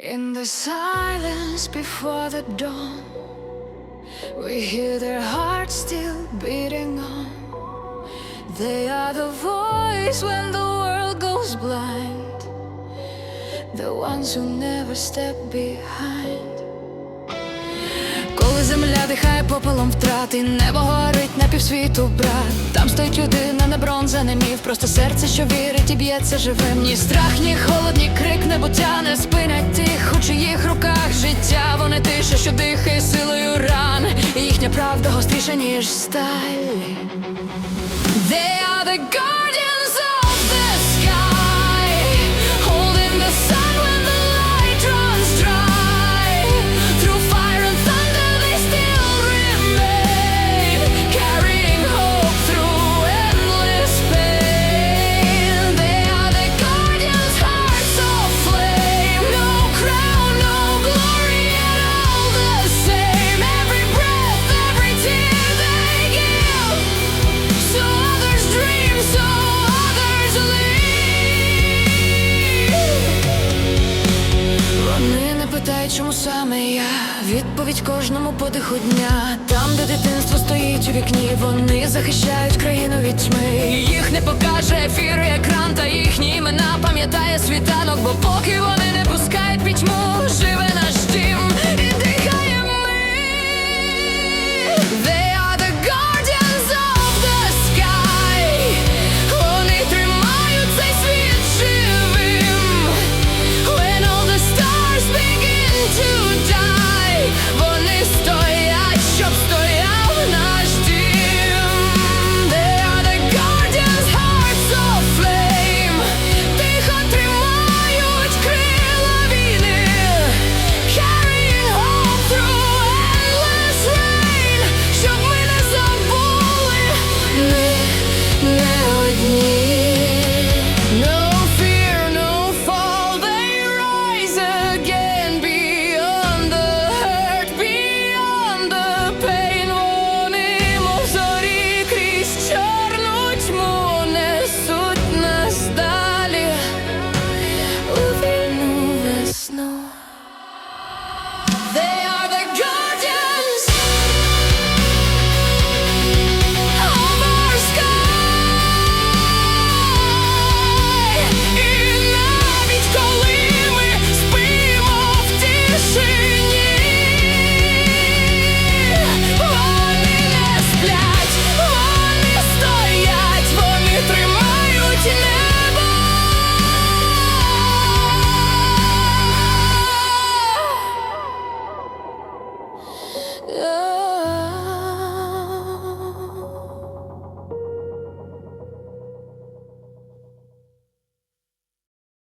In the silence before the dawn, we hear their hearts still beating on. They are the voice when the world goes blind, the ones who never step behind. Коли земля дихає попелом втрати, небо горить на півсвіту, брат. Там стоїть людина, не бронза, не міф, просто серце, що вірить і б'ється живим. Ні страх, ні холод, ні крик, небуття не тих, у чиїх руках життя. Вони тише, що дихає силою ран. І їхня правда гостріша, ніж сталь. They are the guardians чому саме я? Відповідь кожному подиху дня. Там, де дитинство стоїть у вікні Вони захищають країну від тьми. Їх не покаже ефір екран Та їхні імена. Пам'ятає світанок Бо поки вони не пускають пітьму